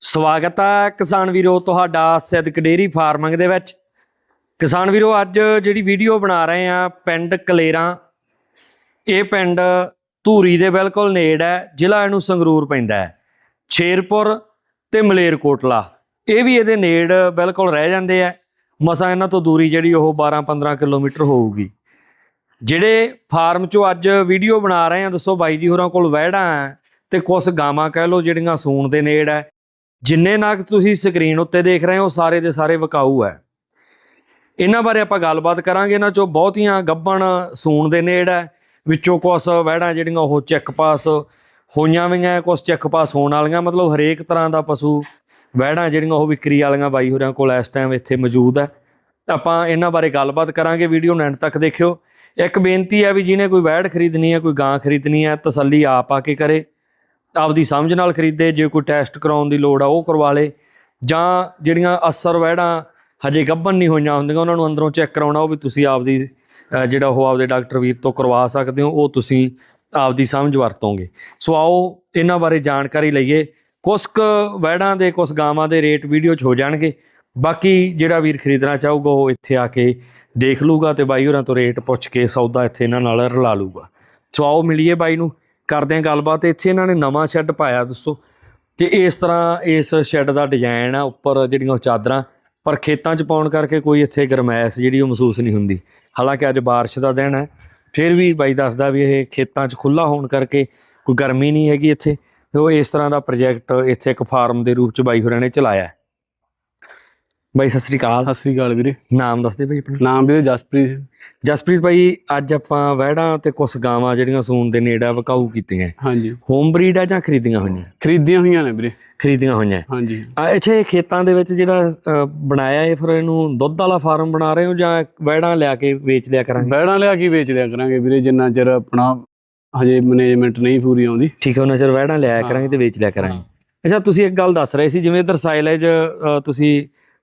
ਸਵਾਗਤ ਹੈ ਕਿਸਾਨ ਵੀਰੋ ਤੁਹਾਡਾ ਸਿੱਧਕ ਡੇਰੀ ਫਾਰਮਿੰਗ ਦੇ ਵਿੱਚ। ਕਿਸਾਨ ਵੀਰੋ, ਅੱਜ ਜਿਹੜੀ ਵੀਡੀਓ ਬਣਾ ਰਹੇ ਆ ਪਿੰਡ ਕਲੇਰਾਂ, ਇਹ ਪਿੰਡ ਧੂਰੀ ਦੇ ਬਿਲਕੁਲ ਨੇੜ ਹੈ, ਜ਼ਿਲ੍ਹਾ ਇਹਨੂੰ ਸੰਗਰੂਰ ਪੈਂਦਾ ਹੈ ਛੇਰਪੁਰ ਤੇ ਮਲੇਰਕੋਟਲਾ। ਇਹ ਵੀ ਇਹਦੇ ਨੇੜ ਬਿਲਕੁਲ ਰਹਿ ਜਾਂਦੇ ਆ, ਮਸਾਂ ਇਹਨਾਂ ਤੋਂ ਦੂਰੀ ਜਿਹੜੀ ਉਹ 12-15 ਕਿਲੋਮੀਟਰ ਹੋਊਗੀ। ਜਿਹੜੇ ਫਾਰਮ ਚੋਂ ਅੱਜ ਵੀਡੀਓ ਬਣਾ ਰਹੇ ਆ, ਦੱਸੋ ਬਾਈ ਜੀ ਹੋਰਾਂ ਕੋਲ ਵਹਿੜਾਂ ਹੈ ਤੇ ਕੁਝ ਗਾਵਾਂ ਕਹਿ ਲਓ ਜਿਹੜੀਆਂ ਸੂਣ ਦੇ ਨੇੜ ਹੈ ਜਿੰਨੇ ਨਾਗ ਤੁਸੀਂ ਸਕਰੀਨ ਉੱਤੇ ਦੇਖ ਰਹੇ ਹੋ, ਸਾਰੇ ਦੇ ਸਾਰੇ ਵਿਕਾਊ ਹੈ। ਇਹਨਾਂ ਬਾਰੇ ਆਪਾਂ ਗੱਲਬਾਤ ਕਰਾਂਗੇ, ਇਹਨਾਂ ਚੋਂ ਬਹੁਤੀਆਂ ਗੱਬਣ ਸੂਣ ਦੇ ਨੇੜ ਹੈ। ਵਿੱਚੋਂ ਕੁਝ ਵਹਿੜਾਂ ਜਿਹੜੀਆਂ ਉਹ ਚੈੱਕ ਪਾਸ ਹੋਈਆਂ ਵੀਆਂ ਕੁਝ ਚੈੱਕ ਪਾਸ ਹੋਣ ਵਾਲੀਆਂ, ਮਤਲਬ ਹਰੇਕ ਤਰ੍ਹਾਂ ਦਾ ਪਸ਼ੂ ਵਹਿੜਾਂ ਜਿਹੜੀਆਂ ਉਹ ਵਿਕਰੀ ਵਾਲੀਆਂ ਬਾਈ ਹੋਰਿਆਂ ਕੋਲ ਇਸ ਟਾਈਮ ਇੱਥੇ ਮੌਜੂਦ ਹੈ। ਆਪਾਂ ਇਹਨਾਂ ਬਾਰੇ ਗੱਲਬਾਤ ਕਰਾਂਗੇ, ਵੀਡੀਓ ਨੂੰ ਐਂਡ ਤੱਕ ਦੇਖਿਓ। ਇੱਕ ਬੇਨਤੀ ਹੈ ਵੀ ਜਿਹਨੇ ਕੋਈ ਵਹਿੜ ਖਰੀਦਣੀ ਹੈ, ਕੋਈ ਗਾਂ ਖਰੀਦਣੀ ਹੈ, ਤਸੱਲੀ ਆਪ ਆ ਕੇ ਕਰੇ। ਆਪਦੀ ਸਮਝ ਨਾਲ ਖਰੀਦੇ, ਜੇ ਕੋਈ ਟੈਸਟ ਕਰਾਉਣ ਦੀ ਲੋੜ ਆ, ਉਹ ਕਰਵਾ ਲੇ। ਜਾਂ ਜਿਹੜੀਆਂ ਅਸਰ ਵਹਿੜਾਂ ਹਜੇ ਗੱਭਣ ਨਹੀਂ ਹੋਈਆਂ ਹੁੰਦੀਆਂ, ਉਹਨਾਂ ਨੂੰ ਅੰਦਰੋਂ ਚੈੱਕ ਕਰਾਉਣਾ, ਉਹ ਵੀ ਤੁਸੀਂ ਆਪਦੀ ਜਿਹੜਾ ਉਹ ਆਪਦੇ ਡਾਕਟਰ ਵੀਰ ਤੋਂ ਕਰਵਾ ਸਕਦੇ ਹੋ, ਉਹ ਤੁਸੀਂ ਆਪਦੀ ਸਮਝ ਵਰਤੋਂਗੇ। ਸੋ ਆਓ ਇਹਨਾਂ ਬਾਰੇ ਜਾਣਕਾਰੀ ਲਈਏ। ਕੁਝ ਕੁ ਵਹਿੜਾਂ ਦੇ ਕੁਝ ਗਾਵਾਂ ਦੇ ਰੇਟ ਵੀਡੀਓ 'ਚ ਹੋ ਜਾਣਗੇ। ਬਾਕੀ ਜਿਹੜਾ ਵੀਰ ਖਰੀਦਣਾ ਚਾਹੂਗਾ, ਉਹ ਇੱਥੇ ਆ ਕੇ ਦੇਖ ਲੂਗਾ ਤੇ ਬਾਈ ਹੋਰਾਂ ਤੋਂ ਰੇਟ ਪੁੱਛ ਕੇ ਸੌਦਾ ਇੱਥੇ ਇਹਨਾਂ ਨਾਲ ਰਲਾ ਲੂਗਾ। ਸੋ ਆਓ ਮਿਲੀਏ ਬਾਈ ਨੂੰ। ਕਰਦੇ ਹਾਂ ਗੱਲਬਾਤ, ਇੱਥੇ ਇਹਨਾਂ ਨੇ ਨਵਾਂ ਸ਼ੈੱਡ ਪਾਇਆ ਦੋਸਤੋ ਤੇ ਇਸ ਤਰ੍ਹਾਂ ਇਸ ਸ਼ੈੱਡ ਦਾ ਡਿਜ਼ਾਈਨ ਆ, ਉੱਪਰ ਜਿਹੜੀਆਂ ਉਹ ਚਾਦਰਾਂ, ਪਰ ਖੇਤਾਂ 'ਚ ਪਾਉਣ ਕਰਕੇ ਕੋਈ ਇੱਥੇ ਗਰਮੈਸ਼ ਜਿਹੜੀ ਉਹ ਮਹਿਸੂਸ ਨਹੀਂ ਹੁੰਦੀ। ਹਾਲਾਂਕਿ ਅੱਜ ਬਾਰਿਸ਼ ਦਾ ਦਿਨ ਹੈ, ਫਿਰ ਵੀ ਬਾਈ ਦੱਸਦਾ ਵੀ ਇਹ ਖੇਤਾਂ 'ਚ ਖੁੱਲਾ ਹੋਣ ਕਰਕੇ ਕੋਈ ਗਰਮੀ ਨਹੀਂ ਹੈਗੀ ਇੱਥੇ। ਤੇ ਉਹ ਇਸ ਤਰ੍ਹਾਂ ਦਾ ਪ੍ਰੋਜੈਕਟ ਇੱਥੇ ਇੱਕ ਫਾਰਮ ਦੇ ਰੂਪ 'ਚ ਬਾਈ ਹੋਰਾਂ ਨੇ ਚਲਾਇਆ। ਬਾਈ ਸਤਿ ਸ੍ਰੀ ਅਕਾਲ। ਸਤਿ ਸ੍ਰੀ ਅਕਾਲ ਵੀਰੇ। ਨਾਮ ਦੱਸ ਦੇ ਬਾਈ ਆਪਣਾ। ਨਾਮ ਵੀਰੇ ਜਸਪ੍ਰੀਤ। ਜਸਪ੍ਰੀਤ ਬਾਈ ਅੱਜ ਆਪਾਂ ਵਹਿੜਾਂ ਤੇ ਕੁਝ ਗਾਵਾਂ ਜਿਹੜੀਆਂ ਸੂਣ ਦੇ ਨੇੜੇ ਵਕਾਊ ਕੀਤੀਆਂ। ਹਾਂਜੀ। ਹੋਮ ਬਰੀਡ ਆ ਜਾਂ ਖਰੀਦੀਆਂ ਹੋਈਆਂ? ਖਰੀਦੀਆਂ ਹੋਈਆਂ ਨੇ ਵੀਰੇ। ਖਰੀਦੀਆਂ ਹੋਈਆਂ। ਹਾਂਜੀ। ਅੱਛਾ ਇਹ ਖੇਤਾਂ ਦੇ ਵਿੱਚ ਜਿਹੜਾ ਬਣਾਇਆ ਇਹ ਫਿਰ ਇਹਨੂੰ ਦੁੱਧ ਵਾਲਾ ਫਾਰਮ ਬਣਾ ਰਹੇ ਹੋ ਜਾਂ ਵਹਿੜਾਂ ਲਿਆ ਕੇ ਵੇਚ ਲਿਆ ਕਰਾਂਗੇ? ਬੈੜਾਂ ਲਿਆ ਕੇ ਵੇਚ ਦਿਆ ਕਰਾਂਗੇ ਵੀਰੇ ਜਿੰਨਾ ਚਿਰ ਆਪਣਾ ਹਜੇ ਮੈਨੇਜਮੈਂਟ ਨਹੀਂ ਪੂਰੀ ਆਉਂਦੀ। ਠੀਕ ਹੈ ਉਹਨਾਂ ਚਿਰ ਵਹਿੜਾਂ ਲਿਆਇਆ ਕਰਾਂਗੇ ਤੇ ਵੇਚ ਲਿਆ ਕਰਾਂਗੇ। ਅੱਛਾ ਤੁਸੀਂ ਇੱਕ ਗੱਲ ਦੱਸ ਰਹੇ ਸੀ ਜਿਵੇਂ ਇਧਰ ਸਾਈਲੇਜ ਤੁਸੀਂ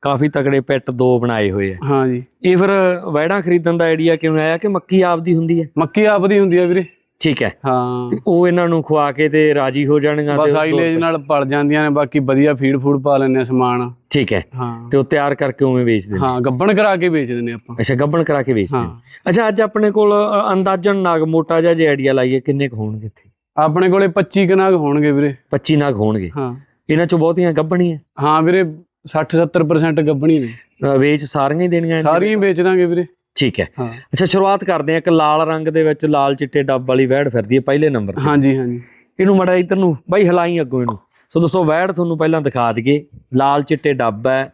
ਕਾਫੀ ਤਕੜੇ ਪੈਟ ਦੋ ਬਣਾਏ ਹੋਏ ਆ। ਹਾਂਜੀ ਇਹ ਫਿਰ ਵਹਿੜਾਂ ਖਰੀਦਣ ਦਾ ਆਈਡੀਆ ਕਿਵੇਂ ਆਇਆ ਕਿ ਮੱਕੀ ਆਪਦੀ ਹੁੰਦੀ ਹੈ? ਮੱਕੀ ਆਪਦੀ ਹੁੰਦੀ ਆ ਵੀਰੇ। ਠੀਕ ਹੈ। ਹਾਂ। ਉਹ ਇਹਨਾਂ ਨੂੰ ਖਵਾ ਕੇ ਤੇ ਰਾਜੀ ਹੋ ਜਾਣਗੀਆਂ ਬਸ ਆਈਲੇਜ ਨਾਲ ਪਲ ਜਾਂਦੀਆਂ ਨੇ ਬਾਕੀ ਵਧੀਆ ਫੀਡ ਫੂਡ ਪਾ ਆ ਸਮਾਨ। ਠੀਕ ਹੈ। ਹਾਂ। ਤੇ ਉਹ ਤਿਆਰ ਕਰਕੇ ਉਵੇਂ ਵੇਚ ਦਿੰਦੇ ਹਾਂ ਗੱਬਣ ਕਰਾ ਕੇ ਵੇਚ ਦਿੰਦੇ ਆਪਾਂ। ਅੱਛਾ ਗੱਬਣ ਕਰਾ ਕੇ ਵੇਚਦੇ ਹਾਂ ਹੋ। ਅੱਛਾ ਅੱਜ ਆਪਣੇ ਕੋਲ ਅੰਦਾਜ਼ਨ ਨਾਗ ਮੋਟਾ ਜਿਹਾ ਜੇ ਆਈਡੀਆ ਲਾਈਏ ਕਿੰਨੇ ਕੁ ਹੋਣਗੇ ਇੱਥੇ? ਆਪਣੇ ਕੋਲੇ 25 ਕਨਾਗ ਹੋਣਗੇ ਵੀਰੇ। 25 ਨਾਗ ਹੋਣਗੇ। ਹਾਂ। ਇਹਨਾਂ ਚੋਂ ਬਹੁਤੀਆਂ ਗੱਬਣੀਆਂ? ਹਾਂ ਵੀਰੇ 60 70% ਗੱਬਣੀ ਨੇ। ਵੇਚ ਸਾਰੀਆਂ ਹੀ ਦੇਣੀਆਂ ਇਹਨਾਂ? ਸਾਰੀਆਂ ਹੀ ਵੇਚ ਦਾਂਗੇ ਵੀਰੇ। ਠੀਕ ਹੈ। ਹਾਂ। ਅੱਛਾ ਸ਼ੁਰੂਆਤ ਕਰਦੇ ਹਾਂ ਇੱਕ ਲਾਲ ਰੰਗ ਦੇ ਵਿੱਚ ਲਾਲ ਚਿੱਟੇ ਡੱਬ ਵਾਲੀ ਵਹਿੜ ਫਿਰਦੀ ਹੈ ਪਹਿਲੇ ਨੰਬਰ ਤੇ। ਹਾਂਜੀ ਹਾਂਜੀ। ਇਹਨੂੰ ਮੜਾ ਇੱਧਰ ਨੂੰ ਬਾਈ ਹਲਾਈ ਅੱਗੋਂ ਇਹਨੂੰ। ਸੋ ਦੋਸਤੋ ਵਹਿੜ ਤੁਹਾਨੂੰ ਪਹਿਲਾਂ ਦਿਖਾ ਦਈਏ। ਲਾਲ ਚਿੱਟੇ ਡੱਬ ਹੈ।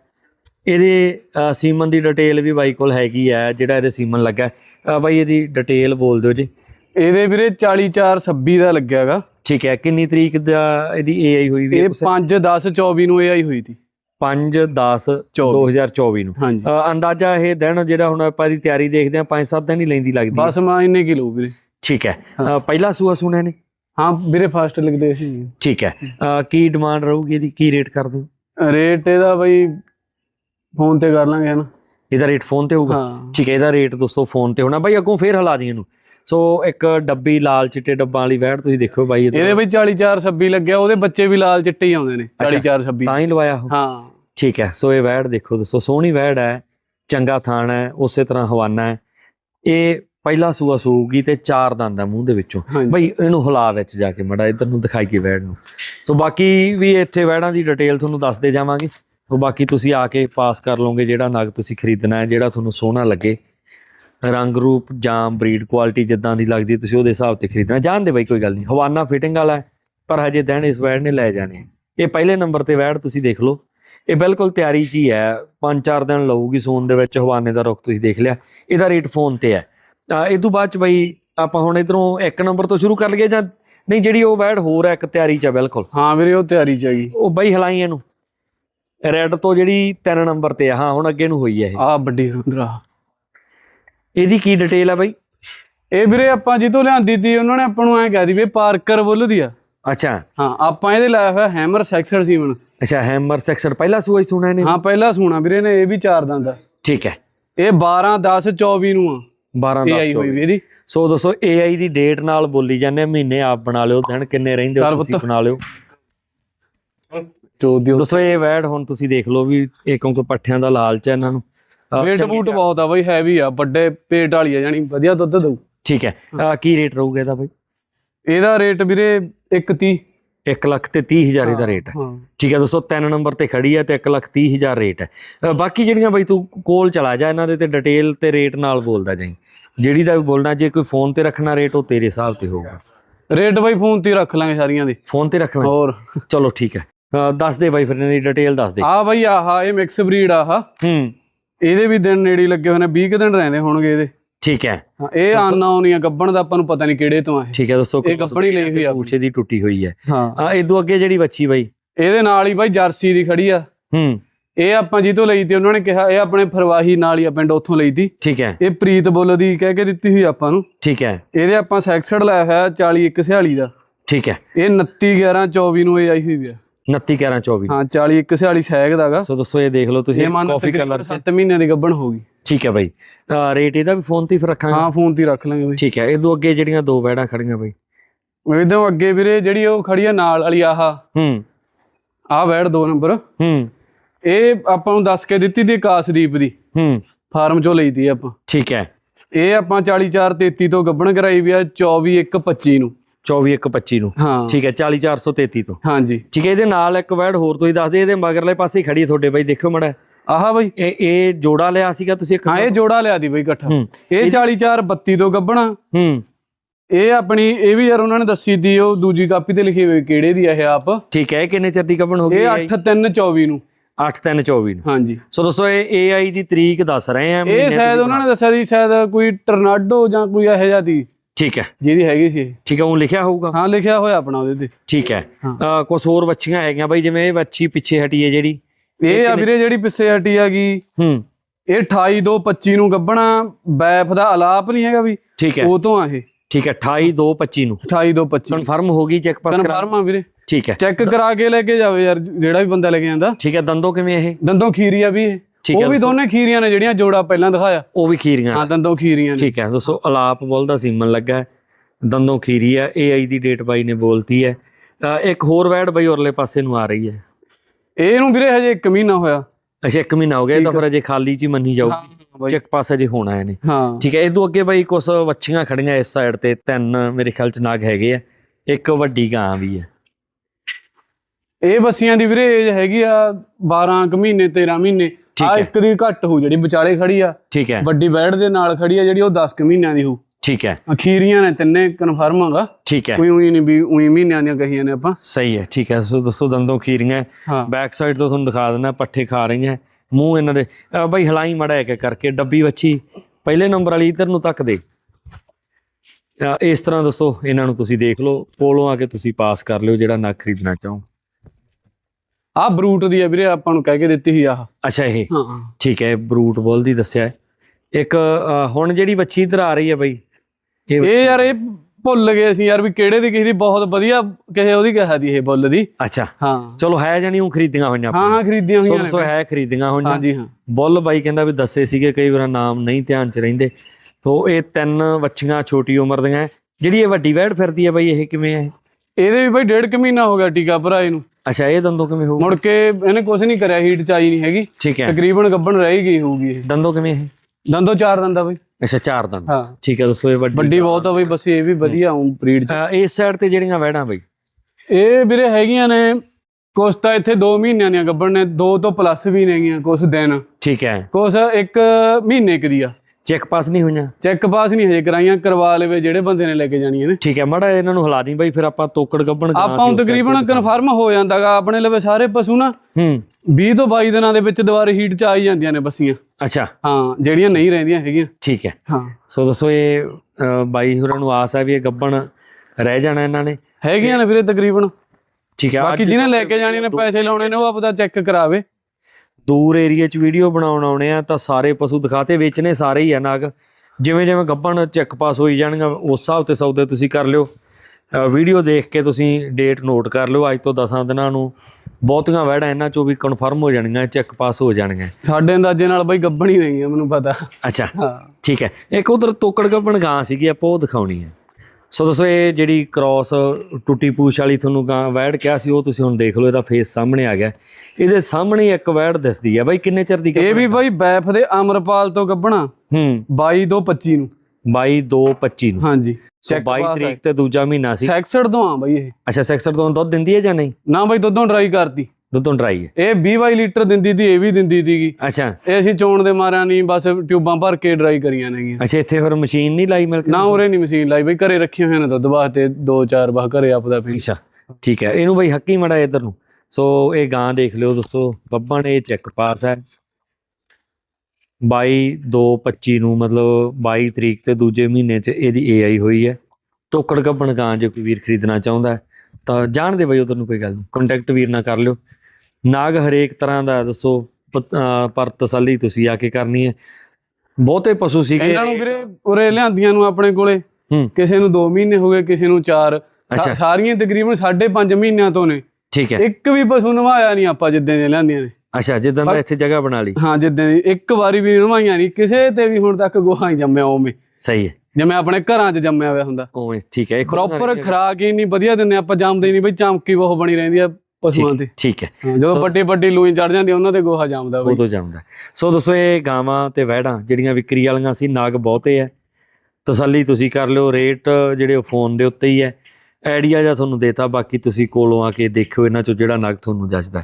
ਇਹਦੇ ਅ, ਸੀਮਨ ਦੀ ਡਿਟੇਲ ਵੀ ਬਾਈ ਕੋਲ ਹੈਗੀ ਹੈ ਜਿਹੜਾ ਇਹਦੇ ਸੀਮਨ ਲੱਗਾ ਹੈ। ਅ, ਬਾਈ ਇਹਦੀ ਡਿਟੇਲ ਬੋਲ ਦਿਓ ਜੀ। ਇਹਦੇ ਵੀਰੇ 40426 ਦਾ ਲੱਗਿਆ ਹੈਗਾ ਠੀਕ ਹੈ ਕਿੰਨੀ ਤਰੀਕ ਦਾ ਇਹਦੀ ਏਆਈ ਹੋਈ ਵੀ ਇਹ 5 10 24 ਨੂੰ AI ਹੋਈ ਸੀ 5 10 2024 ਨੂੰ। ਅੰਦਾਜ਼ਾ ਇਹ ਦਿਨ ਜਿਹੜਾ ਹੁਣ ਆਪਾਂ ਦੀ ਤਿਆਰੀ ਦੇਖਦੇ ਆ 5-7 ਦਿਨ ਹੀ ਲੈਂਦੀ ਲੱਗਦੀ ਹੈ। ਬਸ ਮੈਂ ਇੰਨੇ ਕਿਲੋ ਵੀਰੇ? ਠੀਕ ਹੈ। ਪਹਿਲਾ ਸੂਆ ਸੁਣਿਆ ਨੇ ਹਾਂ ਵੀਰੇ ਫਾਸਟ ਲਿਖਦੇ ਸੀ। ਠੀਕ ਹੈ। ਕੀ ਡਿਮਾਂਡ ਰਹੂਗੀ ਇਹਦੀ? ਕੀ ਰੇਟ ਕਰ ਦਿਓ ਰੇਟ ਇਹਦਾ ਬਈ ਫੋਨ ਤੇ ਕਰ ਲਾਂਗੇ ਹਨਾ। ਇਹਦਾ ਰੇਟ ਫੋਨ ਤੇ ਹੋਊਗਾ? ਹਾਂ। ਠੀਕ ਹੈ ਇਹਦਾ ਰੇਟ ਦੋਸਤੋ ਫੋਨ ਤੇ ਹੋਣਾ। ਬਾਈ ਅੱਗੋਂ ਫੇਰ ਹਿਲਾ ਦੀ ਇਹਨੂੰ। ਸੋ ਇੱਕ ਡੱਬੀ ਲਾਲ ਚਿੱਟੇ ਡੱਬਾਂ ਵਾਲੀ ਵੈੜ ਤੁਸੀਂ ਦੇਖੋ ਬਾਈ ਇਹਦੇ ਇਹਦੇ ਬਈ 40426 ਲੱਗਿਆ ਉਹਦੇ ਬੱਚੇ ਵੀ ਲਾਲ ਚਿੱਟੇ ਹੀ ਆਉਂਦੇ ਨੇ ਅੱਛਾ। 40426 ਤਾਂ ਹੀ ਲਵਾਇਆ ਹਾਂ। ਠੀਕ ਹੈ ਸੋ ਇਹ ਵੈੜ ਦੇਖੋ ਦੋਸਤੋ ਸੋਹਣੀ ਵੈੜ ਹੈ ਚੰਗਾ ਥਾਣ ਹੈ ਉਸੇ ਤਰ੍ਹਾਂ ਹਵਾਨਾ ਹੈ। ਇਹ ਪਹਿਲਾ ਸੂਆ ਸੂਗੀ ਤੇ ਚਾਰ ਦੰਦ ਹੈ ਮੂੰਹ ਦੇ ਵਿੱਚੋਂ। ਬਈ ਇਹਨੂੰ ਹਿਲਾ ਵਿੱਚ ਜਾ ਕੇ ਮੜਾ ਇਧਰ ਨੂੰ ਦਿਖਾਈਏ ਵੈੜ ਨੂੰ। ਸੋ ਬਾਕੀ ਵੀ ਇੱਥੇ ਵੈੜਾਂ ਦੀ ਡਿਟੇਲ ਤੁਹਾਨੂੰ ਦੱਸਦੇ ਜਾਵਾਂਗੇ। ਸੋ ਬਾਕੀ ਤੁਸੀਂ ਆ ਕੇ ਪਾਸ ਕਰ ਲਓਗੇ ਜਿਹੜਾ ਨਗ ਤੁਸੀਂ ਖਰੀਦਣਾ ਹੈ ਜਿਹੜਾ ਤੁਹਾਨੂੰ ਸੋਹਣਾ ਲੱਗੇ। ਰੰਗ ਰੂਪ ਜਾਂ ਬਰੀਡ ਕੁਆਲਿਟੀ ਜਿੱਦਾਂ ਦੀ ਲੱਗਦੀ ਤੁਸੀਂ ਉਹਦੇ ਹਿਸਾਬ ਤੇ ਖਰੀਦਣਾ। ਜਾਣਦੇ ਬਈ ਕੋਈ ਗੱਲ ਨਹੀਂ। ਹਵਾਨਾ ਫਿਟਿੰਗ ਵਾਲਾ ਹੈ ਪਰ ਹਜੇ ਦਿਨ ਇਸ ਵੈੜ ਨੇ ਲੈ ਜਾਣੇ। ਇਹ ਪਹਿਲੇ ਨੰਬਰ ਤੇ ਵੈੜ ਤੁਸੀਂ ਦੇਖ ਲਓ। ਇਹ ਬਿਲਕੁਲ ਤਿਆਰੀ 'ਚ ਹੀ। ਹੈ 5-4 ਦਿਨ ਲਊਗੀ ਸੂਨ ਦੇ ਵਿੱਚ ਹਵਾਨੇ ਦਾ ਰੁੱਖ ਤੁਸੀਂ ਦੇਖ ਲਿਆ। ਇਹਦਾ ਰੇਟ ਫੋਨ ਤੇ ਹੈ। ਇਹ ਤੋਂ ਬਾਅਦ ਚ ਬਈ ਆਪਾਂ ਹੁਣ ਇਧਰੋਂ ਇੱਕ ਨੰਬਰ ਤੋਂ ਸ਼ੁਰੂ ਕਰ ਲਈਏ ਜਾਂ ਨਹੀਂ ਜਿਹੜੀ ਉਹ ਵੈੜ ਹੋਰ ਹੈ ਇੱਕ ਤਿਆਰੀ 'ਚ ਹੈ ਬਿਲਕੁਲ। ਹਾਂ ਵੀਰੇ ਉਹ ਤਿਆਰੀ ਚ ਹੈਗੀ। ਉਹ ਬਈ ਹਲਾਈ ਇਹਨੂੰ। ਰੈੱਡ ਤੋਂ ਜਿਹੜੀ 3 ਨੰਬਰ ਤੇ ਆ। ਹਾਂ ਹੁਣ ਅੱਗੇ ਨੂੰ ਹੋਈ ਹੈ ਇਹ। ਆ ਵੱਡੀ ਰੁੰਦਰਾ। ਇਹਦੀ ਕੀ ਡਿਟੇਲ ਹੈ ਬਈ? ਇਹ ਵੀਰੇ ਆਪਾਂ ਜਿੱਦੋਂ ਲਿਆਂਦੀ ਤੀ ਉਹਨਾਂ ਨੇ ਆਪਾਂ ਨੂੰ ਐਂ ਕਹਿ ਦੀ ਵੀ ਪਾਰਕਰ ਬੁੱਲ ਦੀ ਆ। ਅੱਛਾ। ਹਾਂ ਆਪਾਂ ਇਹਦੇ ਲਾਇਆ ਹੋਇਆ ਹੈਮਰ ਸੈਕਸਰ ਸੀਮਨ। ਅੱਛਾ ਹੈਮਰ ਸੈਕਸ਼ਨ ਪਹਿਲਾ ਸੂਆ ਹੀ ਸੁਣਾ ਇਹਨੇ? ਹਾਂ ਪਹਿਲਾ ਸੂਣਾ ਵੀਰੇ ਨੇ ਇਹ ਵੀ ਚਾਰ ਦੰਦ ਆ। ਠੀਕ ਹੈ। ਇਹ 12 10 24 ਨੂੰ ਆ। 12 ਇਹ 10 ਆਈ ਹੋਈ ਤੋਂ ਵੀ ਇਹਦੀ। ਸੋ ਦੋਸਤੋ AI ਦੀ ਡੇਟ ਨਾਲ ਬੋਲੀ ਜਾਂਦੇ ਮਹੀਨੇ ਆਪ ਬਣਾ ਲਿਓ ਦਿਨ ਕਿੰਨੇ ਰਹਿੰਦੇ ਹੋ ਤੁਸੀਂ। ਬਣਾ ਲਿਓ। ਚੋਦ ਦੀ ਦੋਸਤੋ ਇਹ ਵੈੜ ਹੁਣ ਤੁਸੀਂ ਦੇਖ ਲਓ ਵੀ ਇਹ ਕਿਉਂਕਿ ਪੱਠਿਆਂ ਦਾ ਲਾਲਚ ਹੈ ਇਹਨਾਂ ਨੂੰ। ਵੇਟ ਬੂਟ ਬਹੁਤ ਆ ਬਾਈ ਹੈਵੀ ਆ ਵੱਡੇ ਪੇਟ ਵਾਲੀ ਆ ਜਾਨੀ ਵਧੀਆ ਦੁੱਧ ਦਊ। ਠੀਕ ਹੈ। ਕੀ ਰੇਟ ਰਹੂਗਾ ਇਹਦਾ ਬਈ? ਇਹਦਾ ਰੇਟ ਵੀਰੇ 130 1 ਲੱਖ ਤੇ 30 ਹਜ਼ਾਰ ਇਹਦਾ ਰੇਟ ਹੈ। ਠੀਕ ਹੈ ਦੋਸਤੋ 3 ਨੰਬਰ ਤੇ ਖੜੀ ਹੈ ਤੇ 1 ਲੱਖ 30 ਹਜ਼ਾਰ ਰੇਟ ਹੈ। ਬਾਕੀ ਜਿਹੜੀਆਂ ਬਈ ਤੂੰ ਕੋਲ ਚਲਾ ਜਾ ਇਹਨਾਂ ਦੇ ਤੇ ਡਿਟੇਲ ਤੇ ਰੇਟ ਨਾਲ ਬੋਲਦਾ ਜਾਈ। ਜਿਹੜੀ ਦਾ ਵੀ ਬੋਲਣਾ ਜੇ ਕੋਈ ਫੋਨ ਤੇ ਰੱਖਣਾ ਰੇਟ ਉਹ ਤੇਰੇ ਹਿਸਾਬ ਤੇ ਹੋਊਗਾ। ਰੇਟ ਬਾਈ ਫੋਨ ਤੇ ਰੱਖ ਲਾਂਗੇ ਸਾਰੀਆਂ ਦੇ। ਫੋਨ ਤੇ ਰੱਖਣਾ ਹੋਰ। ਚਲੋ ਠੀਕ ਹੈ। ਦੱਸ ਦੇ ਬਾਈ ਫਿਰ ਇਹਨਾਂ ਦੀ ਡਿਟੇਲ ਦੱਸ ਦੇ। ਆ ਬਾਈ ਆਹ ਇਹ ਮਿਕਸ ਬਰੀਡ ਆਹ। ਹੂੰ। ਇਹਦੇ ਵੀ ਦਿਨ ਨੇੜੇ ਲੱਗੇ ਹੋਏ ਨੇ 20 ਕੁ ਦਿਨ ਰਹਿੰਦੇ ਹੋਣਗੇ ਇਹਦੇ। ਠੀਕ ਹੈ। ਹਾਂ, ਇਹ ਆਨਾ ਆਉਣੀਆਂ ਗੱਬਣ ਦਾ ਆਪਾਂ ਨੂੰ ਪਤਾ ਨਹੀਂ ਕਿਹੜੇ ਤੋਂ ਆ ਇਹ। ਠੀਕ ਹੈ ਦੋਸਤੋ ਇਹ ਗੱਭਣੀ ਲਈ ਹੋਈ ਆ ਪੂਛੇ ਦੀ ਟੁੱਟੀ ਹੋਈ ਹੈ। ਹਾਂ। ਆ ਇਦੋਂ ਅੱਗੇ ਜਿਹੜੀ ਬੱਚੀ ਬਾਈ? ਇਹਦੇ ਨਾਲ ਹੀ ਬਾਈ ਜਰਸੀ ਦੀ ਖੜੀ ਆ। ਹੂੰ। ਇਹ ਆਪਾਂ ਜਿੱਤੋਂ ਲਈ ਤੀ ਉਹਨਾਂ ਨੇ ਕਿਹਾ ਇਹ ਆਪਣੇ ਫਰਵਾਹੀ ਨਾਲ ਹੀ ਆ ਪਿੰਡ ਉੱਥੋਂ ਲਈ ਤੀ। ਠੀਕ ਹੈ। ਇਹ ਪ੍ਰੀਤ ਬੁੱਲ ਦੀ ਕਹਿ ਕੇ ਦਿੱਤੀ ਹੋਈ ਆਪਾਂ ਨੂੰ। ਠੀਕ ਹੈ। ਇਹਦੇ ਆਪਾਂ ਸੈਕਸਡ ਲਾਇਆ ਹੋਇਆ 40 ਇੱਕ ਸਿਹਾਲੀ ਦਾ। ਠੀਕ ਹੈ। ਇਹ 29 11 24 ਨੂੰ ਇਹ ਆਈ ਹੋਈ ਆ। 29 11 24 ਹਾਂ 40 ਇੱਕ ਸਿਹਾਲੀ ਸੈਗ ਦਾਗਾ ਸੋ ਦੋਸਤੋ ਇਹ ਦੇਖ ਲਓ ਤੁਸੀਂ ਇਹ ਕਾਫੀ ਕਲਰ 7 ਮਹੀਨਿਆਂ ਦੀ ਗੱਭਣ ਹੋਗੀ ਠੀਕ ਹੈ ਬਾਈ। ਰੇਟ ਇਹਦਾ ਵੀ ਫੋਨ ਤੇ ਫਿਰ ਰੱਖਾਂਗੇ। ਹਾਂ ਫੋਨ ਤੇ ਰੱਖ ਲਾਂਗੇ ਬਾਈ। ਠੀਕ ਹੈ ਇਦੋਂ ਅੱਗੇ ਜਿਹੜੀਆਂ ਦੋ ਬੈੜਾਂ ਖੜੀਆਂ ਬਾਈ। ਇਹਦੋਂ ਅੱਗੇ ਵੀਰੇ ਜਿਹੜੀ ਉਹ ਖੜੀ ਆ ਨਾਲ ਵਾਲੀ ਆਹ। ਹੂੰ। ਆਹ ਵੈੜ 2 ਨੰਬਰ। ਹੂੰ। ਇਹ ਆਪਾਂ ਨੂੰ ਦੱਸ ਕੇ ਦਿੱਤੀ ਤੀ ਆਕਾਸ਼ਦੀਪ ਦੀ। ਹੂੰ। ਫਾਰਮ ਚੋਂ ਲਈ ਤੀ ਆਪਾਂ। ਠੀਕ ਹੈ। ਇਹ ਆਪਾਂ 44 33 ਤੋਂ ਗੱਭਣ ਕਰਾਈ ਵੀ ਆ 24 1 25 ਨੂੰ। 24 1 25 ਨੂੰ। ਠੀਕ ਹੈ 40 433 ਤੋਂ। ਹਾਂਜੀ। ਠੀਕ ਹੈ ਇਹਦੇ ਨਾਲ ਇੱਕ ਵੈੜ ਹੋਰ ਤੁਸੀਂ ਦੱਸ ਦੇ ਇਹਦੇ ਮਗਰਲੇ ਪਾਸੇ ਖੜੀ ਹੈ ਤੁਹਾਡੇ ਬਾਈ ਦੇਖਿਓ ਮੜਾ। ਆਹ ਬਾਈ। ਇਹ ਇਹ ਜੋੜਾ ਲਿਆ ਸੀਗਾ ਤੁਸੀਂ ਇੱਕ ਹਾਂ ਇਹ ਜੋੜਾ ਲਿਆ ਦੀ ਬਾਈ ਇਕੱਠਾ। ਇਹ 44 32 ਤੋਂ ਗੱਭਣਾ ਹੂੰ। ਇਹ ਆਪਣੀ ਇਹ ਵੀ ਯਾਰ ਉਹਨਾਂ ਨੇ ਦੱਸੀ ਦੀ ਉਹ ਦੂਜੀ ਕਾਪੀ ਤੇ ਲਿਖੀ ਹੋਈ ਕਿਹੜੇ ਦੀ ਇਹ ਆਪ? ਠੀਕ ਹੈ ਇਹ ਕਿੰਨੇ ਚਿਰ ਦੀ ਕਬਣ ਹੋ ਗਈ ਇਹ 8 3 24 ਨੂੰ। 8 3 24 ਨੂੰ। ਹਾਂਜੀ। ਸੋ ਦੋਸਤੋ ਇਹ AI ਦੀ ਤਰੀਕ ਦੱਸ ਰਹੇ ਆ ਇਹ ਸ਼ਾਇਦ ਉਹਨਾਂ ਨੇ ਦੱਸਿਆ ਸੀ ਸ਼ਾਇਦ ਕੋਈ ਟਰਨਾਡੋ ਜਾਂ ਕੋਈ ਇਹੋ ਜਿਹਾ ਦੀ। ਠੀਕ ਹੈ। ਜਿਹਦੀ ਹੈਗੀ ਸੀ। ਠੀਕ ਹੈ ਉਹ ਲਿਖਿਆ ਹੋਊਗਾ? ਹਾਂ ਲਿਖਿਆ ਹੋਇਆ ਆਪਣਾ ਉਹਦੇ ਤੇ। ਠੀਕ ਹੈ। ਕੁਝ ਹੋਰ ਬੱਚੀਆਂ ਹੈਗੀਆਂ ਬਾਈ ਜਿਵੇਂ ਇਹ ਬੱਚੀ ਪਿੱਛੇ ਹਟੀ ਹੈ ਜਿਹੜੀ। ਇਹ ਆ ਵੀਰੇ ਜਿਹੜੀ ਪਿੱਛੇ ਹਟੀ ਹੈਗੀ। ਹੂੰ। ਇਹ 28 2 25 ਨੂੰ ਗੱਭਣਾ ਬੈਫ ਦਾ ਅਲਾਪ ਨਹੀਂ ਹੈਗਾ ਵੀ। ਠੀਕ ਹੈ। ਉਹ ਤੋਂ ਆ ਇਹ। ਠੀਕ ਹੈ 28 2 25 ਨੂੰ। 28 2 25 ਕਨਫਰਮ ਹੋ ਗਈ ਚੈੱਕ ਪਾਸ ਕਰਾ ਕਨਫਰਮ ਆ ਵੀਰੇ। ਠੀਕ ਹੈ। ਚੈੱਕ ਕਰਾ ਕੇ ਲੈ ਕੇ ਜਾਵੇ ਯਾਰ ਜਿਹੜਾ ਵੀ ਬੰਦਾ ਲੈ ਕੇ ਜਾਂਦਾ। ਠੀਕ ਹੈ ਦੰਦੋਂ ਕਿਵੇਂ ਇਹ? ਦੰਦੋਂ ਖੀਰੀਆਂ ਵੀ ਇਹ। ਠੀਕ ਹੈ ਉਹ ਵੀ ਦੋਨੇ ਖੀਰੀਆਂ ਨੇ ਜਿਹੜੀਆਂ ਜੋੜਾ ਪਹਿਲਾਂ ਦਿਖਾਇਆ। ਉਹ ਵੀ ਖੀਰੀਆਂ ਹਾਂ ਦੰਦੋਂ ਖੀਰੀਆਂ ਨੇ। ਠੀਕ ਹੈ ਦੋਸਤੋ ਅਲਾਪ ਬੋਲ ਦਾ ਸੀਮਨ ਲੱਗਾ। ਦੰਦੋਂ ਖੀਰੀ ਹੈ AI ਦੀ ਡੇਟ ਬਾਈ ਨੇ ਬੋਲਤੀ ਹੈ। ਇੱਕ ਹੋਰ ਵੈੜ ਬਾਈ ਉਰਲੇ ਪਾਸੇ ਨੂੰ ਆ ਰਹੀ ਹੈ। ਇਹਨੂੰ ਵੀਰੇ ਹਜੇ 1 ਮਹੀਨਾ ਹੋਇਆ। ਅੱਛਾ ਇੱਕ ਮਹੀਨਾ ਹੋ ਗਿਆ ਇਹ ਤਾਂ ਫਿਰ ਅਜੇ ਖਾਲੀ ਚ ਹੀ ਮੰਨੀ ਜਾਊਗੀ ਚੈੱਕ ਪਾਸ ਅਜੇ ਹੋਣਾ ਇਹਨੇ। ਠੀਕ ਹੈ ਇਦੋਂ ਅੱਗੇ ਬਾਈ ਕੁਝ ਵੱਛੀਆਂ ਖੜੀਆਂ ਇਸ ਸਾਈਡ ਤੇ ਤਿੰਨ ਮੇਰੇ ਖਿਆਲ ਚ ਨਾਗ ਹੈਗੇ ਆ। ਇੱਕ ਵੱਡੀ ਗਾਂ ਵੀ ਹੈ ਇਹ ਬੱਸੀਆਂ ਦੀ ਵੀਰੇ ਏਜ ਹੈਗੀ ਆ 12 ਕੁ ਮਹੀਨੇ 13 ਮਹੀਨੇ। ਆ। ਇੱਕ ਦੀ ਘੱਟ ਹੋ ਜਿਹੜੀ ਵਿਚਾਲੇ ਖੜੀ ਆ। ਠੀਕ ਹੈ। ਵੱਡੀ ਬੈੜ ਦੇ ਨਾਲ ਖੜੀ ਆ ਜਿਹੜੀ ਉਹ 10 ਕੁ ਮਹੀਨਿਆਂ ਦੀ ਹੋ ਠੀਕ ਹੈ। ਅਖੀਰੀਆਂ ਨੇ ਤਿੰਨੇ ਕਨਫਰਮ ਹੈਗਾ ਠੀਕ ਹੈ। ਕੋਈ ਉਹੀ ਨਹੀਂ ਵੀ ਉਹੀ ਮਹੀਨਿਆਂ ਦੀਆਂ ਕਹੀਆਂ ਨੇ ਆਪਾਂ। ਸਹੀ ਹੈ ਠੀਕ ਹੈ। ਸੋ ਦੋਸਤੋ ਦੰਦੋਂ ਖੀਰੀਆਂ ਬੈਕ ਸਾਈਡ ਤੋਂ ਤੁਹਾਨੂੰ ਦਿਖਾ ਦਿੰਦਾ ਪੱਠੇ ਖਾ ਰਹੀਆਂ। ਮੂੰਹ ਇਹਨਾਂ ਦੇ ਬਾਈ ਹਲਾਈ ਮੜਾ ਇੱਕ ਕਰਕੇ ਡੱਬੀ ਵੱਛੀ। ਪਹਿਲੇ ਨੰਬਰ ਵਾਲੀ ਇਧਰ ਨੂੰ ਤੱਕ ਦੇ। ਇਸ ਤਰ੍ਹਾਂ ਦੋਸਤੋ ਇਹਨਾਂ ਨੂੰ ਤੁਸੀਂ ਦੇਖ ਲਓ। ਕੋਲੋਂ ਆ ਕੇ ਤੁਸੀਂ ਪਾਸ ਕਰ ਲਿਓ ਜਿਹੜਾ ਨਗ ਖਰੀਦਣਾ ਚਾਹੋ। ਆ ਬਰੂਟ ਦੀ ਆ ਵੀਰੇ ਆਪਾਂ ਨੂੰ ਕਹਿ ਕੇ ਦਿੱਤੀ ਸੀ ਆਹ। ਅੱਛਾ ਇਹ। ਹਾਂ ਠੀਕ ਹੈ ਬਰੂਟ ਬੋਲ ਦੀ ਦੱਸਿਆ। ਇੱਕ ਹੁਣ ਜਿਹੜੀ ਵੱਛੀ ਇਧਰ ਆ ਰਹੀ ਹੈ ਬਾਈ। ਇਹ ਯਾਰ ਇਹ ਭੁੱਲ ਗਏ ਸੀ ਯਾਰ ਵੀ ਕਿਹੜੇ ਦੀ ਕਿਸੇ ਦੀ ਬਹੁਤ ਵਧੀਆ ਕਿਸੇ ਉਹਦੀ ਕਿਹਾ ਦੀ ਇਹ ਬੁੱਲ ਦੀ। ਅੱਛਾ। ਹਾਂ। ਚਲੋ ਹੈ ਜਾਨੀ ਉਹ ਖਰੀਦੀਆਂ ਹੋਈਆਂ ਹਾਂ ਹਾਂ ਖਰੀਦੀਆਂ ਸੋ ਹੋਈਆਂ ਨੇ। ਹੈ ਖਰੀਦੀਆਂ ਹੋਈਆਂ। ਹਾਂਜੀ ਹਾਂ। ਬੁੱਲ ਬਾਈ ਕਹਿੰਦਾ ਵੀ ਦੱਸੇ ਸੀਗੇ ਕਈ ਵਾਰ ਨਾਮ ਨਹੀਂ ਧਿਆਨ ਚ ਰਹਿੰਦੇ। ਤੋ ਇਹ ਤਿੰਨ ਵੱਛੀਆਂ ਛੋਟੀ ਉਮਰ ਦੀਆਂ ਹੈ। ਜਿਹੜੀ ਇਹ ਵੱਡੀ ਵੈੜ ਫਿਰਦੀ ਹੈ ਬਾਈ ਇਹ ਕਿਵੇਂ ਹੈ? ਇਹਦੇ ਵੀ ਬਈ ਡੇਢ ਕੁ ਮਹੀਨਾ ਹੋ ਗਿਆ ਟੀਕਾ ਭਰਾਏ ਨੂੰ। ਅੱਛਾ ਇਹ ਦੰਦੋਂ ਕਿਵੇਂ ਹੋਊ ਮੁੜ ਕੇ ਇਹਨੇ ਕੁਝ ਨਹੀਂ ਕਰਿਆ ਹੀਟ ਚ ਆਈ ਨਹੀਂ ਹੈਗੀ। ਠੀਕ ਹੈ। ਤਕਰੀਬਨ ਗੱਬਣ ਰਹਿ ਗਈ ਹੋਊਗੀ ਇਹ। ਦੰਦੋਂ ਕਿਵੇਂ ਇਹ ਦੰਦੋਂ ਚਾਰ ਦੰਦਾ ਬਈ। ਅੱਛਾ ਚਾਰ ਦੰਦ। ਹਾਂ। ਠੀਕ ਹੈ ਦੋਸਤੋ ਇਹ ਵੱਡੀ ਵੱਡੀ ਬਹੁਤ ਆ ਬਈ ਬਸ ਇਹ ਵੀ ਵਧੀਆ ਆਉਂ ਬਰੀਡ ਚ। ਇਸ ਸਾਈਡ ਤੇ ਜਿਹੜੀਆਂ ਵੈੜਾਂ ਬਾਈ। ਇਹ ਵੀਰੇ ਹੈਗੀਆਂ ਨੇ ਕੁਛ ਤਾਂ ਇੱਥੇ 2 ਮਹੀਨਿਆਂ ਦੀਆਂ ਗੱਬਣ ਨੇ 2 ਤੋਂ ਪਲੱਸ ਵੀ ਨੇਗੀਆਂ ਕੁਛ ਦਿਨ। ਠੀਕ ਹੈ। ਕੁਛ ਇੱਕ ਮਹੀਨੇ ਕੁ ਦੀ ਆ। ਚੈੱਕ ਪਾਸ ਨਹੀਂ ਹੋਈਆਂ? ਚੈੱਕ ਪਾਸ ਨਹੀਂ ਹਜੇ ਕਰਾਈਆਂ ਕਰਵਾ ਲਵੇ ਜਿਹੜੇ ਬੰਦੇ ਨੇ ਲੈ ਕੇ ਜਾਣੀਆਂ ਨੇ। ਠੀਕ ਹੈ ਮੜਾ ਇਹਨਾਂ ਨੂੰ ਹਿਲਾ ਦੀ ਬਾਈ ਫਿਰ ਆਪਾਂ ਤੋਕੜ ਗੱਬਣ ਆਪਾਂ ਨੂੰ ਤਕਰੀਬਨ ਕਨਫਰਮ ਹੋ ਜਾਂਦਾਗਾ ਆਪਣੇ ਲਵੇ ਸਾਰੇ ਪਸ਼ੂ ਨਾ। ਹੂੰ। 20 ਤੋਂ 22 ਦਿਨਾਂ ਦੇ ਵਿੱਚ ਦੁਬਾਰੇ ਹੀਟ ਚ ਆ ਹੀ ਜਾਂਦੀਆਂ ਨੇ ਬੱਸੀਆਂ। ਅੱਛਾ। ਹਾਂ ਜਿਹੜੀਆਂ ਨਹੀਂ ਰਹਿੰਦੀਆਂ ਹੈਗੀਆਂ। ਠੀਕ ਹੈ। ਹਾਂ। ਸੋ ਦੋਸਤੋ ਇਹ ਬਾਈ ਹੋਰਾਂ ਨੂੰ ਆਸ ਹੈ ਵੀ ਇਹ ਗੱਬਣ ਰਹਿ ਜਾਣਾ ਇਹਨਾਂ ਨੇ? ਹੈਗੀਆਂ ਨੇ ਵੀਰੇ ਤਕਰੀਬਨ। ਠੀਕ ਹੈ ਬਾਕੀ ਜਿਹਨੇ ਲੈ ਕੇ ਜਾਣੀਆਂ ਨੇ ਪੈਸੇ ਲਾਉਣੇ ਨੇ ਉਹ ਆਪਦਾ ਚੈੱਕ ਕਰਾਵੇ। ਦੂਰ ਏਰੀਆ 'ਚ ਵੀਡੀਓ ਬਣਾਉਣ ਆਉਣੇ ਆ ਤਾਂ ਸਾਰੇ ਪਸ਼ੂ ਦਿਖਾਤੇ ਵੇਚਣੇ ਸਾਰੇ ਹੀ ਆ ਨਾਗ। ਜਿਵੇਂ ਜਿਵੇਂ ਗੱਬਣ ਚੈੱਕ ਪਾਸ ਹੋਈ ਜਾਣਗੇ ਉਸ ਹਿਸਾਬ ਤੇ ਸੌਦੇ ਤੁਸੀਂ ਕਰ ਲਿਓ। ਵੀਡੀਓ ਦੇਖ ਕੇ ਤੁਸੀਂ ਡੇਟ ਨੋਟ ਕਰ ਲਿਓ। ਅੱਜ ਤੋਂ 10 ਦਿਨਾਂ ਨੂੰ ਬਹੁਤੀਆਂ ਵੈੜਾਂ ਇਹਨਾਂ ਚੋਂ ਵੀ ਕਨਫਰਮ ਹੋ ਜਾਣਗੀਆਂ ਚੈੱਕ ਪਾਸ ਹੋ ਜਾਣਗੀਆਂ। ਸਾਡੇ ਅੰਦਾਜ਼ੇ ਨਾਲ ਬਈ ਗੱਬਣ ਹੀ ਨਹੀਂ ਆ ਮੈਨੂੰ ਪਤਾ। ਅੱਛਾ ਹਾਂ। ਠੀਕ ਹੈ। ਇੱਕ ਉਧਰ ਤੋਕੜ ਗੱਬਣ ਗਾਂ ਸੀਗੀ ਆਪਾਂ ਉਹ ਦਿਖਾਉਣੀ ਹੈ। ਸੋ ਦੋਸਤੋ ਇਹ ਜਿਹੜੀ ਕ੍ਰਾਸ ਟੁੱਟੀ ਪੂਛ ਵਾਲੀ ਤੁਹਾਨੂੰ ਗਾਂ ਵੈੜ ਕਿਹਾ ਸੀ ਉਹ ਤੁਸੀਂ ਹੁਣ ਦੇਖ ਲਓ ਇਹਦਾ ਫੇਸ ਸਾਹਮਣੇ ਆ ਗਿਆ। ਇਹਦੇ ਸਾਹਮਣੇ ਹੀ ਇੱਕ ਵੈੜ ਦਿਸਦੀ ਹੈ। ਬਾਈ ਕਿੰਨੇ ਚਿਰ ਦੀ ਇਹ ਵੀ ਬਾਈ ਬੈਫ ਦੇ ਅਮਰਪਾਲ ਤੋਂ ਗੱਬਣਾ। ਹੂੰ। 22 ਤੋਂ 25 ਨੂੰ। 22 2 25 ਨੂੰ। ਹਾਂਜੀ। ਸੋ 22 ਤਰੀਕ ਤੇ ਦੂਜਾ ਮਹੀਨਾ ਸੀ। ਸੈਕਸਡ ਤੋਂ ਆ ਬਾਈ ਇਹ। ਅੱਛਾ ਸੈਕਸਰ ਤੋਂ ਦੁੱਧ ਦਿੰਦੀ ਹੈ ਜਾਂ ਨਹੀਂ? ਨਾ ਬਾਈ ਦੁੱਧੋਂ ਡਰਾਈ ਕਰਤੀ। ਦੁੱਧੋਂ ਡਰਾਈ ਹੈ। ਇਹ 20 22 ਲੀਟਰ ਦਿੰਦੀ ਤੀ ਇਹ ਵੀ ਦਿੰਦੀ ਸੀਗੀ। ਅੱਛਾ। ਇਹ ਅਸੀਂ ਚੋਣ ਦੇ ਮਾਰਿਆਂ ਨਹੀਂ ਬਸ ਟਿਊਬਾਂ ਭਰ ਕੇ ਡਰਾਈ ਕਰੀਆਂ ਨੇਗੀਆਂ ਅੱਛਾ ਇੱਥੇ ਫਿਰ ਮਸ਼ੀਨ ਨਹੀਂ ਲਾਈ ਮਿਲਕ? ਨਾ ਉਰੇ ਨਹੀਂ ਮਸ਼ੀਨ ਲਾਈ ਬਈ ਘਰੇ ਰੱਖੀਆਂ ਹੋਈਆਂ ਨੇ ਦੁੱਧ ਵਾਸਤੇ ਦੋ ਚਾਰ ਵਾਹ ਘਰੇ ਆਪਦਾ ਪੀ ਅੱਛਾ ਠੀਕ ਹੈ। ਇਹਨੂੰ ਬਈ ਹੱਕੀ ਮੜਾ ਇੱਧਰ ਨੂੰ। ਸੋ ਇਹ ਗਾਂ ਦੇਖ ਲਿਓ ਦੋਸਤੋ ਬੱਬਣ ਇਹ ਚੈੱਕ ਪਾਸ ਹੈ। 22 2 25 ਨੂੰ ਮਤਲਬ 22 ਤਰੀਕ ਤੇ ਦੂਜੇ ਮਹੀਨੇ 'ਚ ਇਹਦੀ ਏਆਈ ਹੋਈ ਹੈ। ਟੋਕੜ ਗੱਬਣ ਗਾਂ ਜੇ ਕੋਈ ਵੀਰ ਖਰੀਦਣਾ ਚਾਹੁੰਦਾ ਤਾਂ ਜਾਣਦੇ ਬਈ ਉਧਰ ਨੂੰ ਕੋਈ ਗੱਲ ਨਹੀਂ। ਕੰਟੈਕਟ ਵੀਰ ਨਾਲ ਕਰ ਲਿਓ। ਨਾਗ ਹਰੇਕ ਤਰ੍ਹਾਂ ਦਾ ਦੱਸੋ ਪਰ ਤਸੱਲੀ ਤੁਸੀਂ ਆ ਕੇ ਕਰਨੀ ਹੈ। ਬਹੁਤੇ ਪਸ਼ੂ ਸੀਗੇ। ਇਹਨਾਂ ਨੂੰ ਵੀਰੇ ਉਰੇ ਲਿਆਂਦੀਆਂ ਨੂੰ ਆਪਣੇ ਕੋਲੇ। ਕਿਸੇ ਨੂੰ 2 ਮਹੀਨੇ ਹੋ ਗਏ ਕਿਸੇ ਨੂੰ 4 ਅੱਛਾ। ਸਾਰੀਆਂ ਤਕਰੀਬਨ 5.5 ਮਹੀਨਿਆਂ ਤੋਂ ਨੇ। ਠੀਕ ਹੈ। ਇੱਕ ਵੀ ਪਸ਼ੂ ਨਵਾਇਆ ਨਹੀਂ ਆਪਾਂ ਜਿੱਦਾਂ ਦੀਆਂ ਲਿਆਂਦੀਆਂ ਨੇ। ਅੱਛਾ ਜਿੱਦਾਂ ਦਾ ਇੱਥੇ ਜਗ੍ਹਾ ਬਣਾ ਲਈ। ਹਾਂ ਜਿੱਦਾਂ ਦੀ ਇੱਕ ਵਾਰੀ ਵੀ ਨਵਾਈਆਂ ਨਹੀਂ ਕਿਸੇ ਤੇ ਵੀ ਹੁਣ ਤੱਕ ਗੋਹਾ ਹੀ ਜੰਮਿਆ ਉਵੇਂ। ਸਹੀ ਹੈ। ਜਿਵੇਂ ਆਪਣੇ ਘਰਾਂ 'ਚ ਜੰਮਿਆ ਹੋਇਆ ਹੁੰਦਾ। ਉਵੇਂ ਠੀਕ ਹੈ ਪ੍ਰੋਪਰ ਖਰਾਕ ਹੀ ਨਹੀਂ ਵਧੀਆ ਦਿੰਨੇ ਆਪਾਂ ਜੰਮਦੇ ਨਹੀਂ ਬਈ ਚਮਕੀ ਬਹੁਤ ਬਣੀ ਰਹਿੰਦੀ ਆ ਪਸ਼ੂਆਂ ਤੇ। ਠੀਕ ਹੈ। ਜਦੋਂ ਵੱਡੀ ਵੱਡੀ ਲੂਈ ਚੜ ਜਾਂਦੀ ਉਹਨਾਂ ਤੇ ਗੋਹਾ ਜੰਮਦਾ ਬਈ। ਉਦੋਂ ਹੈ। ਸੋ ਦੋਸਤੋ ਇਹ ਗਾਵਾਂ ਤੇ ਵਹਿੜਾਂ ਜਿਹੜੀਆਂ ਵਿਕਰੀ ਵਾਲੀਆਂ ਸੀ ਨਾਗ ਬਹੁਤੇ ਆ ਤਸੱਲੀ ਤੁਸੀਂ ਕਰ ਲਿਓ ਰੇਟ ਜਿਹੜੇ ਉਹ ਫੋਨ ਦੇ ਉੱਤੇ ਹੀ ਹੈ। ਆਈਡੀਆ ਜਾਂ ਤੁਹਾਨੂੰ ਦੇਤਾ ਬਾਕੀ ਤੁਸੀਂ ਕੋਲੋਂ ਆ ਕੇ ਦੇਖਿਓ ਇਹਨਾਂ ਚੋਂ ਜਿਹੜਾ ਨਗ ਤੁਹਾਨੂੰ ਜੱਜਦਾ।